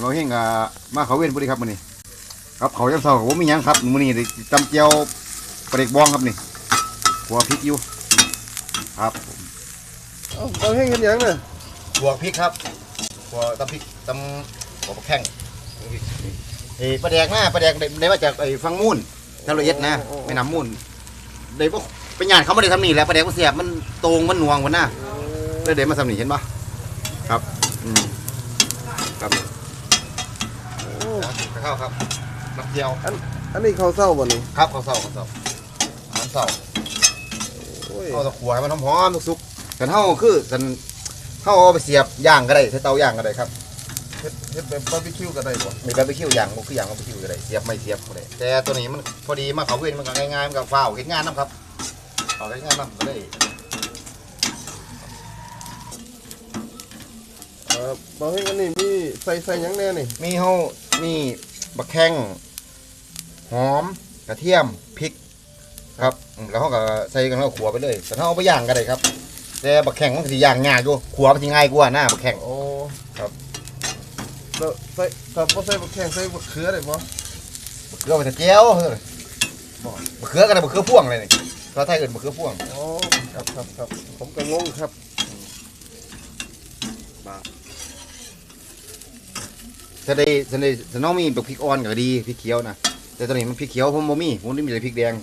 เบาเฮงกับมาเขาเว้นพอดีครับมื้อนี้ครับเขายังเศร้ากับผมมีหยังครับมื้อนี้ได้ตำเจียวปลาเด็กบองครับนี่หัวพริกอยู่ครับผมเอ้าเราให้เงินยังเนี่ยหัวพริกครับหัวตำพริกตำหัวปลาแข้งเอ้ยปลาแดกมาปลาแดกได้ได้มาจากไอ้ฟังมูนทะเลเอ็ดนะแม่น้ำมูนได้พวกเป็นญาติเขาไม่ได้ทำนี่แหละปลาแดกมันเสียบมันตรงมันหน่วงวันหน้าเลยเดี๋ยวมาสำนีเห็นปะครับ อืมครับโอ้ ข้าวครับน้ำเจียว อันนี้เขาวเศร้าบ่นี่ครับข้าวเศร้าข้าวเศร้าอาหารเศร้าโอ้ยเอาตะขวายมันหอมๆสุกๆแต่เท่าคือสันเท่าเอาไปเสียบย่างก็ได้ใช้เตาย่างก็ได้ครับเฮ็ดเฮ็ดแบบบาร์บีคิวก็ได้บ่มีแบบไปคิวย่างมันคือย่างมันไปคิวก็ได้เสียบไม่เสียบก็ได้แต่ตัวนี้มันพอดีมาเขาเว้นมันก็ง่ายๆมันก็ฟ้าวเห็นงานน้ำครับเอาเห็นงานน้ำก็ได้เอ่อบ่ให้อันนี้มีใส่ใส่หยังแน่นี่มีเฮามี บักแข้งหอมกระเทียมพริกครับอืมแล้วเขาก็ใส่กันแล้วขัวไปเลยแต่ถ้าเอาไปย่างก็ได้ครับ แต่บักแข่งมันสิย่างง่ายอยู่ขัวมันสิง่ายกว่าหน้าบักแข่งโอ้ครับ แล้วใส่ถ้าบ่ใส่บักแข้งใส่บักเขือได้บ่บักเขือไปแต่เจียวเฮ้ยบักเขือกันเลยบักเขือพ่วงเลยนี่ภาษาไทยเอื่นบักเขือพ่วง โอ้ครับครับครับผมก็งงครับ ถ้าได้ถ้าได้ถ้าน้องมีบักพริกอ่อนก็ดีพริกเขียวนะแต่ตอนนี้มันพริกเขียวผมบ่มีผมนี่มีแต่พริกแดง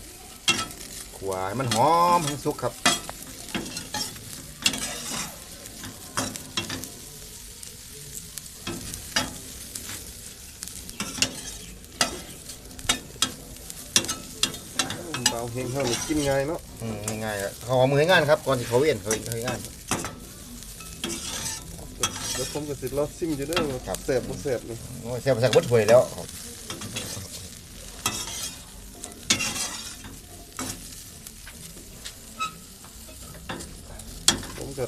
ขัวให้มันหอมให้มันสุกครับเบาเฮงเฮานี่กินง่ายเนาะอืมง่ายๆอะเขาเอามือให้งานครับก่อนที่เขาเวียนเขาเขาให้งาน เดี๋ยวผมก็สิรอซิมอยู่เด้อว่าครับแซ่บบ่แซ่บนี่โอ้ยแซ่บแซ่บวัดถวยแล้วผมก็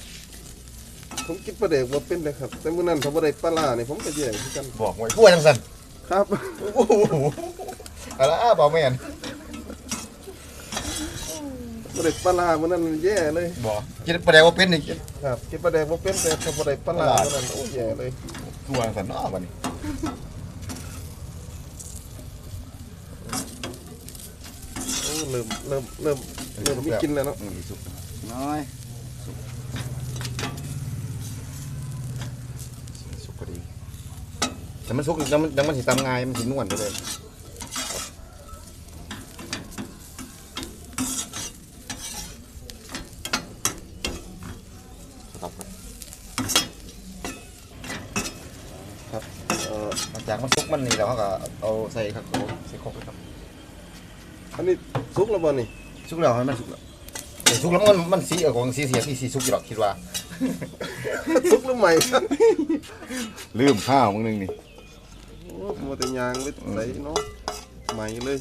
ผมกินปลาเด็กบ่เป็นเลยครับ แต่มื้อนั้นถ้าบ่ได้ปลาร้านี่ผมก็แย่คือกันบอกไว้กล้วยจังสันครับ โอ้โหอะไรอะบอกแม่น บ่ได้ปลาร้ามื้อนั้นแย่เลยบอกคิดประเดี๋ยวว่าเป็นนี่ครับกินปลาแดกบ่เป็นแต่ถ้าบ่ได้ปลาร้ามื้อนั้นโอ้แย่เลยตัวสันเนาะวันนี้โอ้เริ่มเริ่มเริ่มเริ่มมีกินแล้วเนาะอืมสุกน้อยสุกสุกพอดีแต่มันสุกยังมันยังมันสิตำง่ายมันสินวลไปเลย ครับเอ่อหลังจากมันสุกมันนี่แล้วเขาก็เอาใส่ข้าวโพดใส่ครกเลยครับอันนี้สุกแล้วบ่นี่สุกแล้วให้มันสุกแล้วแต่สุกแล้วมันมันสีเออของสีเสียที่สีสุกอยู่หรอกคิดว่าสุกหรือใหม่ลืมข้าวมึงนึงนี่โอ้มัวแต่ยางไว้ใส่เนาะใหม่เลย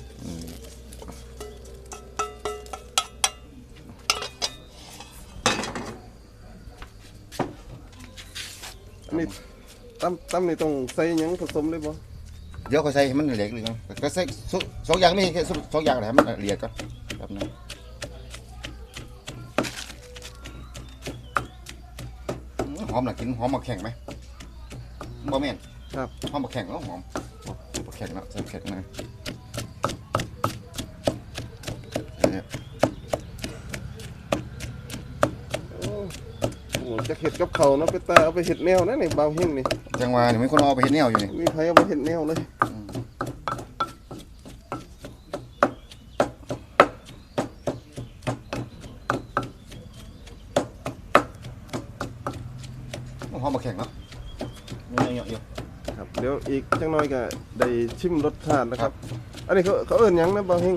อันนี้ ตำตำนี่ต้องใส่หยังผสมเลยบ่เดี๋ยวเขาใส่ให้มันเหลกเลยกันก็ใส่สุสองอย่างนี่แค่สองอย่างแหละให้มันละเอียดก่อนแบบนั้นอืมหอมหนักกินหอมมาแข็งไหมบ่แม่นครับหอมมาแข็งแล้วหอมมาแข็งแล้วใส่แข็งนะเนี่ย โอ้โห จะเห็ดกับเขาวเนาะไปตาเอาไปเห็ดแนวนะนี่เบาเฮงนี่จังหวะนี่มีคนเอาไปเห็นแนวอยู่นี่มีใครเอาไปเห็ดแนวเลยหอมมาแข็งแล้วเยอะๆเยอะครับเดี๋ยวอีกจังน้อยก็ได้ชิมรสชาตินะครับ อันนี้เขาเขาเอิ้นหยังนะเบาเฮง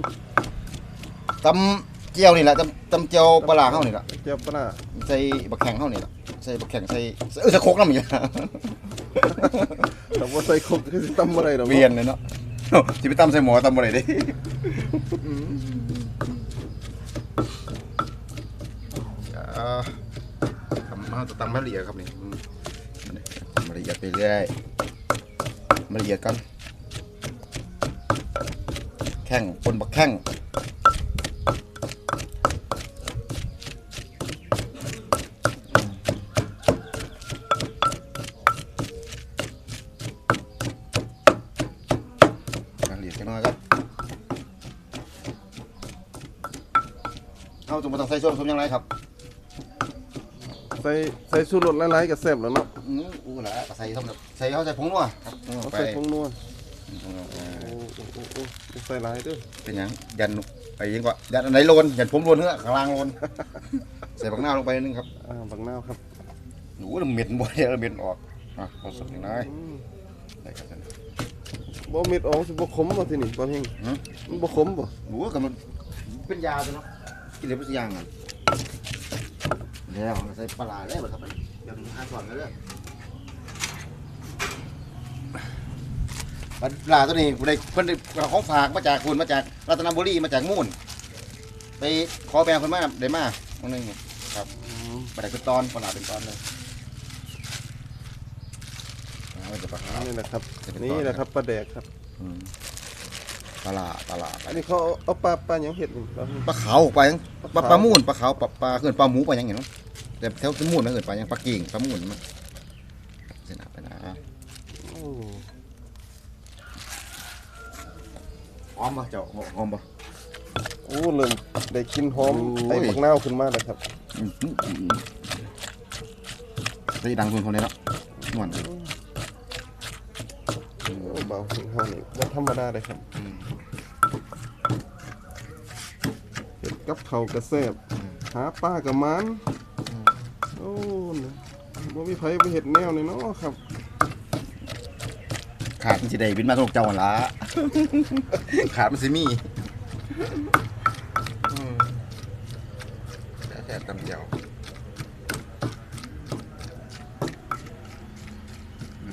ตำเจียวนี่แหละตำตำเจียวปลาร้าเฮานี่แหละเจียวปลาใส่บักแข็งเฮานี่แหละ ใส่บักแข็งใส่เออใส่โคกน้ำอยู่แต่ว่าใส่ครบคือสิตำบ่ได้ดอกเวียนเลยเนาะสิไปตำใส่หมอตำบ่ได้เด้อ่าทำมาจะตำให้ละเอียดครับนี่อืมอันนี้ทำละเอียดไปเรื่อยมาละเอียดกันแข้งปนบักแข้ง จังน้อยครับเอาจุ่มมาต้องใส่ส่วนผสมยังไงครับใส่ใส่ชูรสหลายๆก็แซ่บแล้วเนาะอืออู้หละก็ใส่ส้มใส่เขาใส่ผงนัวครับผงนัวเอาไปใส่ผงนัวผงนัวเออโอ้โอ้โอ้โอ้อย่าใส่หลายเด้อเป็นหยังยันไอ้ยังกว่ายันอันไหนโลนยันผมโลนเนื้อข้างล่างโลน ใส่ผักหน้าวลงไปนิดนึงครับอ่าบักนาวครับ หนูเหม็นบ่เนี่ยเหม็นออกอะเอาสุดหน่อยอืม ได้ครับท่าน บ่เม็ดออกสิบ่ขมบ่ทีนี่บ่เฮงหือมันบ่ขมบ่หนูก็มันเป็นยาตัวเนาะกินเลยเป็นยางอะแล้วใส่ปลาร้าแล้วครับเดี๋ยวห้าส่วนแล้วเด้อปลาตัวนี้ผู้ใดเพิ่นได้ของฝากมาจากคุณมาจากรัตนบุรีมาจากมูนไปขอแบ่งเพิ่นมาได้มาวันหนึงครับอืมปลาไหลเป็นตอนปลาไหลเป็นตอนเลย เอาเดี๋ยวปลาขาว นี่แหละครับจะเป็นนี่แหละครับปลาแดกครับ อืมปลาหลาปลาหลาอันนี้เขาเอาเอาปลาปลาหยังเห็ดนี่ปลา ปลาขาวปลาหยังปลาปลาขาว ปลามูนปลาขาวปลาปลาเกินปลาหมูปลาหยังเห็นมั้แต่แถวสมูนมันเกินปลาหยังปลากิ่งปลามูนมันเสียหนาไปนะโอ้หอมป่ะเจ้าหอมป่ะ โอ้เริ่มได้กลินหอมโอ้ย ไอ้บักนาวขึ้นมาแล้วครับอืมอืมอืมได้ดังทุนคนเลยเนาะม่วนโอ้ เบาเฮงเฮานี่บ่ธรรมดาเลยครับเห็ดกับเขากระแซบหาปลากระมันโอ้นบ่มีไผไปเห็ดแนวนี่เนาะครับขาดมันสิได้บินมาตรงเจ้าหันละ ขาดมันสิมีแค่ตำเจียว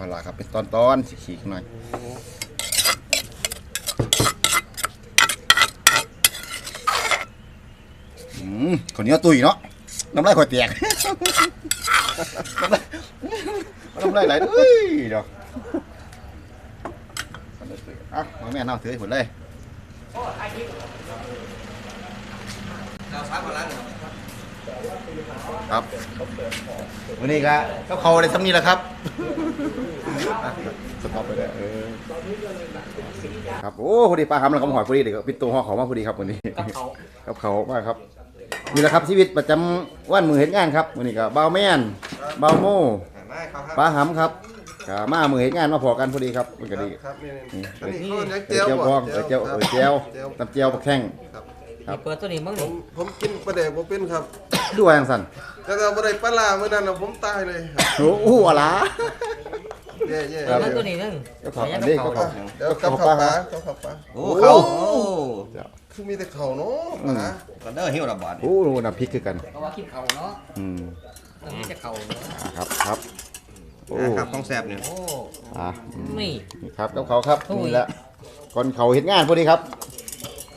ปลาครับเอาเบาเฮงซิมเบิ่งโอ้ต้องซิมบ่ต้องซิมใส่ถ้วยกินเลยเนาะครับครับเจียวตำบักแข้งปลาร้าครับเป็นตอนๆฉีกๆหน่อยอืมคนนี้ตุยเนาะน้ำลายข่อยเตียกน้ำลายน้ำลายไหลเอ้ยเดี๋ยวอะมาแม่เน่าถือให้ผลเลย ครับ วันนี้ก็ก็เขาในซ้ำนี้แหละครับสต็อปไปได้เออครับโอ้พอดีปลาหำแล้วก็มาหอยพอดีเดี๋ยวก็ปิดตัวห่อเขามาพอดีครับวันนี้กับเขามากครับนี่แหละครับชีวิตประจำวันมือเห็นงานครับวันนี้ก็เบาวแม่นเบาวโม่ปลาหำครับก็มามือเห็นงานมาพอกันพอดีครับมันก็ดีครับนี่นี่ๆอันนี้เอเขาเรียกอเจียวเจียวบองเออเจียวเออเจียวเจียวตำเจียวปลาแข้ง ครับนี่เปิดตัวนี้มึงผนี่มผมกินปลาแดกบ่เป็นครับด้วยอย่างสันแล้วก็บ่ได้ปลาร้ามื้อนั้นน่ะผมตายเลยครับโอ้โหอะไร แย่ครับเปิดตัวนี้นึงก็ขออันนี้ก็ขอๆเดี๋ยวกับข้าวปลากับข้าวปลาโอ้เขาคือมีแต่ข้าวเนาะปลากันเด้อหิวระบาดโอ้โหน้ำพริกคือกัน เพราะว่ากินเขาเนาะอืมอันนี้จะเขาเนาะอ่าครับครับโอ้ครับของแซ่บเนี่ยโอ้อ่าอืมนี่ นี่ครับกับเขาครับโอ้ยนี่แหละก่อนเขาเห็นงานพอดีครับ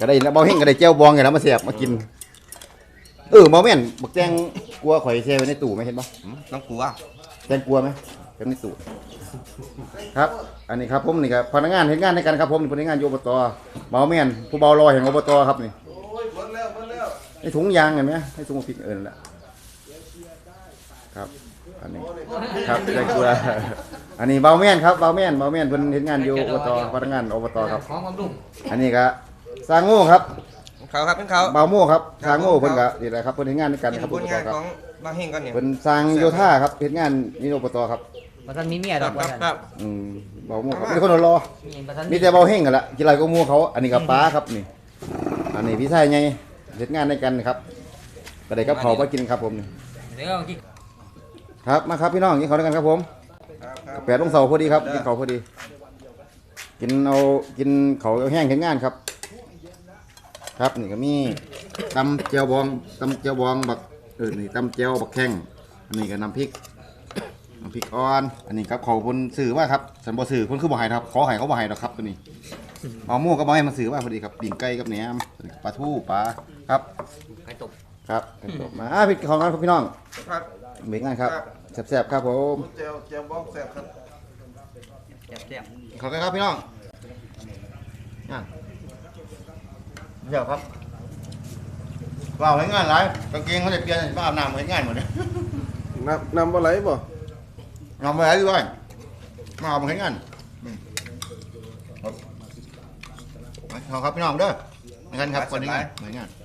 ก็ได้เบาเฮงก็ได้เจียวบองไงแล้วมาเสียบมากิน เออเบาแม่นบักแจงกลัวข่อยแช่ไว้ในตู้ไหมเห็นปะน้องกลัวแจงกลัวไหมเก็บในตู้ครับ อันนี้ครับผมนี่ครับพนักงานเห็นงานในกันครับผมนี่พนักงานอยู่อบตเบาแม่นผู้เบารอแห่งอบตครับนี่โอ้ยหมดแล้วหมดแล้วไอ้ถุงยางเห็นไหมไอ้ถุงพริกเอิญนนแหละครับอันนี้ครับแจงกลัวอันนี้เบาแม่นครับเบาแม่นเบาแม่นเพิ่นเห็นงานอยู่อบตพนักงานอบตครับของบำรุงอันนี้ก็ สร้างโง่ครับเขาครับเป็นเขาเบาโม่ครับสร้างโง่เพิ่นก็นี่แหละครับเพิ่นเฮ็ดงานด้วยกันเป็นครับผอบลตงานครับของบางเฮงกันเนี่ยเพิ่นสร้างโยธาครับเฮ็ดงานนี่อบตครับบัทันมีเมียคดรัอบกคว่ารับซั่นครับอืมเบาโม่ครับมีคนรอมีบัทันมีแต่เบาเฮงกันละกีฬาก็หมู่เขา อันนี้ก็ป้าครับนี่ อันนี้พี่ชายใหญ่เฮ็ดงานด้วยกันครับก็ได้กับเขาวมากินครับผมนี่เดี๋ยวกินครับมาครับพี่น้องกินข้าวด้วยกันครับผมแปดโมงเสาร์พอดีครับกินข้าวพอดี กินเอากินเขาวแห้งเห็นงานครับ ครับนี่ก็มีตำเจียวบองตำเจียวบองบักเออนี่ตำเจียวบักแข้งอันนี้ก็น้ำพริกน้ำพริกอ่อน อันนี้ครับเขาคนสื่อว่าครับสันบ่สื่อคนคือบ่ใหายครับขอใหายเขาบ่ใหายหรอกครับตัวนี้เอาหมูก็บอกให้มาซื้อว่าพอดีครับปิ่งไก่กับแหนมปลาทูปลาครับไก่ตกครับมาอะพี่ของงานครับพี่น้องครับเบรกงานครับแซ่บๆครับผมเจียวเจียวบ้องแซ่บครับแซ่บขอบคุณครับพี่น้องงาน เดี๋ยวครับว่าให้งานไรกางเกงเขาจะเปลี่ยนมาอาบน้ำให้งานหมดเลยน้ำน้ำบ่ไหลบ่นอนไปแล้วด้วยมาเอามาให้งานอืมครับขอบคุณครับพี่น้องเด้อในกันครับวันนี้งานเหมือนงานครับ